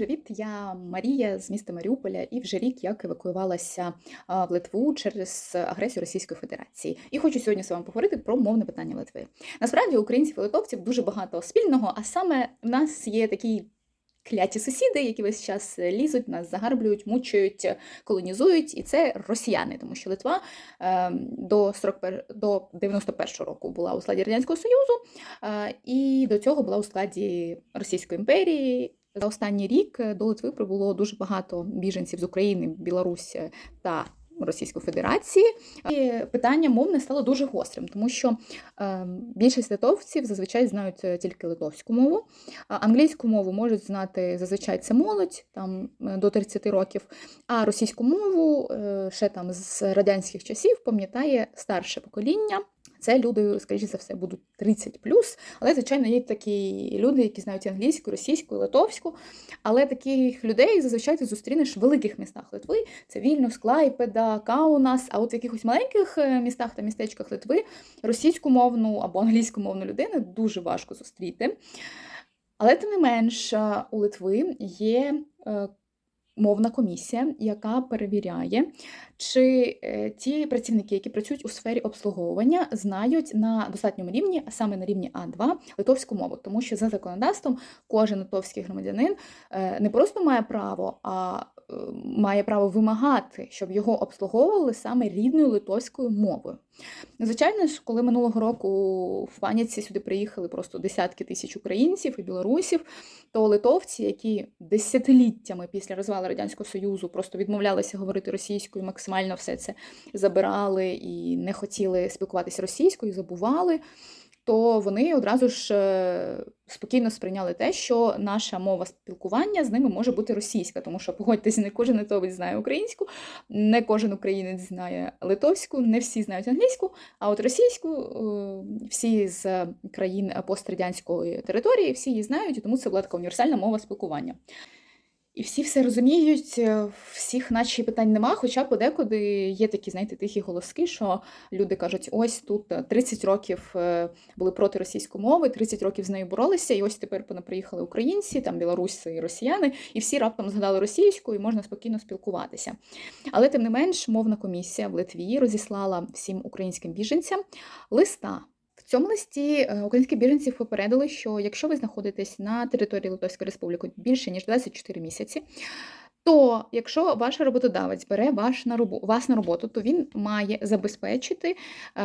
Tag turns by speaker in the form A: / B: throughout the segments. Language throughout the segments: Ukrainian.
A: привіт! Я Марія з міста Маріуполя і вже рік як евакуювалася в Литву через агресію Російської Федерації. І хочу сьогодні з вами поговорити про мовне питання Литви. Насправді українців і литовців дуже багато спільного, а саме в нас є такі. Кляті сусіди, які весь час лізуть, нас загарблюють, мучають, колонізують, і це росіяни, тому що Литва е, до 41, до 91 року була у складі Радянського Союзу, е, і до цього була у складі Російської імперії. За останній рік до Литви прибуло дуже багато біженців з України, Білорусі та Російської Федерації. І питання мовне стало дуже гострим, тому що е, більшість литовців зазвичай знають е, тільки литовську мову. Англійську мову можуть знати зазвичай це молодь там е, до 30 років, а російську мову е, ще там з радянських часів пам'ятає старше покоління. Це люди, скоріше за все, будуть 30 але, звичайно, є такі люди, які знають англійську, російську, литовську. Але таких людей зазвичай ти зустрінеш в великих містах Литви. Це Вільнюс, Клайпеда, Каунас. А от в якихось маленьких е, містах та містечках Литви російськомовну або англійськомовну людину дуже важко зустріти. Але тим не менш, е, у Литви є е, мовна комісія, яка перевіряє, чи е, ті працівники, які працюють у сфері обслуговування, знають на достатньому рівні, а саме на рівні А2 литовську мову, тому що за законодавством кожен литовський громадянин е, не просто має право, а має право вимагати, щоб його обслуговували саме рідною литовською мовою. Звичайно ж, коли минулого року в паніці сюди приїхали просто десятки тисяч українців і білорусів, то литовці, які десятиліттями після розвалу радянського союзу просто відмовлялися говорити російською, максимально все це забирали і не хотіли спілкуватися російською, забували то вони одразу ж е, спокійно сприйняли те, що наша мова спілкування з ними може бути російська, тому що погодьтесь, не кожен литовець знає українську, не кожен українець знає литовську, не всі знають англійську, а от російську е, всі з країн пострадянської території, всі її знають, тому це була така універсальна мова спілкування. І всі все розуміють, е, всіх наче питань нема, хоча подекуди є такі, знаєте, тихі голоски, що люди кажуть, ось тут 30 е, років е, були проти російської мови, 30 років з нею боролися, і ось тепер приїхали українці, там білоруси і росіяни, і всі раптом згадали російську, і можна спокійно спілкуватися. Але тим не менш, мовна комісія в Литві розіслала всім українським біженцям листа цьому листі е, українські біженці попередили, що якщо ви знаходитесь на території Литовської Республіки більше ніж 24 місяці, то якщо ваш роботодавець бере ваш на робу, вас на роботу, то він має забезпечити е,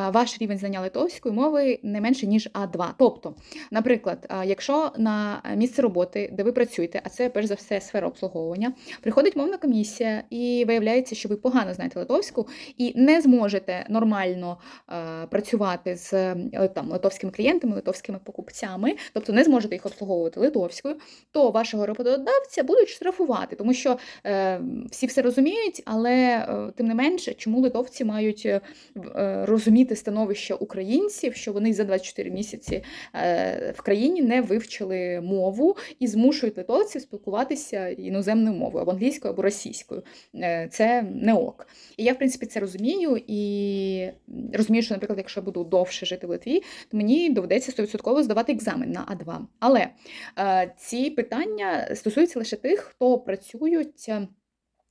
A: ваш рівень знання литовської мови не менше ніж А2. Тобто, наприклад, е, якщо на місце роботи, де ви працюєте, а це перш за все сфера обслуговування, приходить мовна комісія і виявляється, що ви погано знаєте литовську і не зможете нормально е, працювати з там литовськими клієнтами, литовськими покупцями, тобто не зможете їх обслуговувати литовською, то вашого роботодавця будуть штрафувати, тому що. Е, всі все розуміють, але е, тим не менше, чому литовці мають е, розуміти становище українців, що вони за 24 місяці в країні не вивчили мову і змушують литовців спілкуватися іноземною мовою або англійською, або російською. Це не ок. І я, в принципі, це розумію і розумію, що, наприклад, якщо я буду довше жити в Литві, то мені доведеться 100% здавати екзамен на А2. Але ці питання стосуються лише тих, хто працюють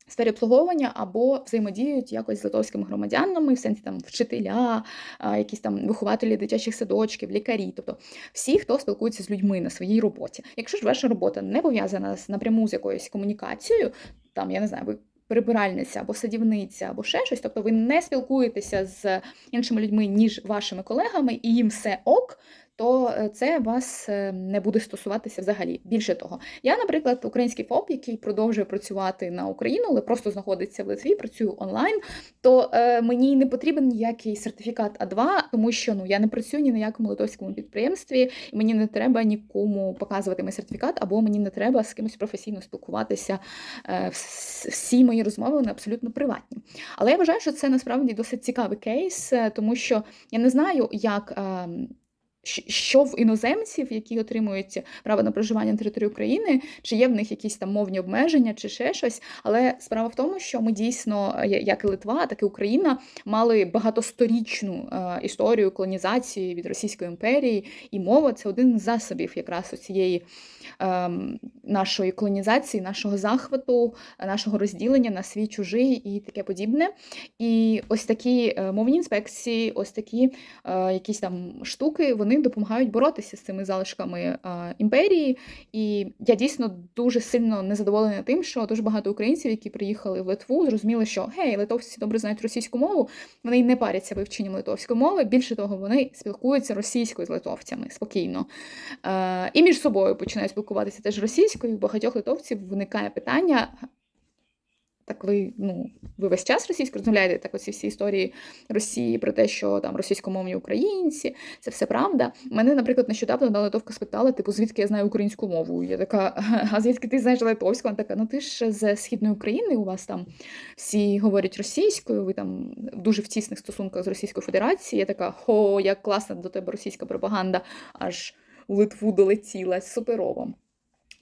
A: в сфері обслуговування або взаємодіють якось з литовськими громадянами, в сенсі там вчителя, якісь там вихователі дитячих садочків, лікарі, тобто всі, хто спілкується з людьми на своїй роботі. Якщо ж ваша робота не пов'язана напряму з якоюсь комунікацією, там я не знаю, ви. Прибиральниця або садівниця, або ще щось, тобто ви не спілкуєтеся з іншими людьми, ніж вашими колегами, і їм все ок, то е, це вас е, не буде стосуватися взагалі. Більше того, я, наприклад, український ФОП, який продовжує працювати на Україну, але просто знаходиться в Литві, працюю онлайн, то е, мені не потрібен ніякий сертифікат А2, тому що ну я не працюю ні на якому литовському підприємстві, і мені не треба нікому показувати мій сертифікат, або мені не треба з кимось професійно спілкуватися. Всі мої розмови вони абсолютно приватні. Але я вважаю, що це насправді досить цікавий кейс, тому що я не знаю, як. Що в іноземців, які отримують право на проживання на території України, чи є в них якісь там мовні обмеження, чи ще щось. Але справа в тому, що ми дійсно, як і Литва, так і Україна, мали багатосторічну е, історію колонізації від Російської імперії, і мова це один з засобів якраз цієї ем, нашої колонізації, нашого захвату, нашого розділення на свій чужий і таке подібне. І ось такі е, мовні інспекції, ось такі е, якісь там штуки, вони допомагають боротися з цими залишками імперії. І я дійсно дуже сильно незадоволена тим, що дуже багато українців, які приїхали в Литву, зрозуміли, що гей, литовці добре знають російську мову, вони не паряться вивченням литовської мови. Більше того, вони спілкуються російською з литовцями спокійно. І між собою починають спілкуватися теж російською. У багатьох литовців виникає питання. Так ви, ну, ви весь час російською розмовляєте, так оці всі історії Росії про те, що там російськомовні українці, це все правда. Мене, наприклад, нещодавно одна литовка спитала, типу, звідки я знаю українську мову. Я така, а звідки ти знаєш литовську? Вона така, ну ти ж з східної України, у вас там всі говорять російською, ви там дуже в тісних стосунках з Російською Федерацією. Я така, хо, як класна до тебе російська пропаганда, аж у Литву долетіла суперово.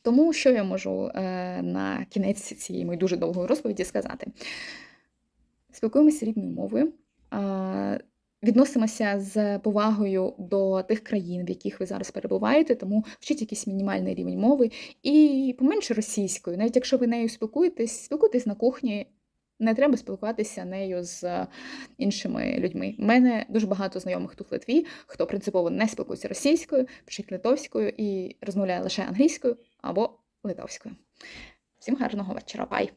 A: Тому що я можу е, на кінець цієї моєї дуже довгої розповіді сказати? Спілкуємося рідною мовою, відносимося з повагою до тих країн, в яких ви зараз перебуваєте, тому вчіть якийсь мінімальний рівень мови і поменше російською. Навіть якщо ви нею спілкуєтесь, спілкуйтесь на кухні. Не треба спілкуватися нею з іншими людьми. У мене дуже багато знайомих тут в Литві, хто принципово не спілкується російською, вчить литовською і розмовляє лише англійською або литовською. Всім гарного вечора, бай!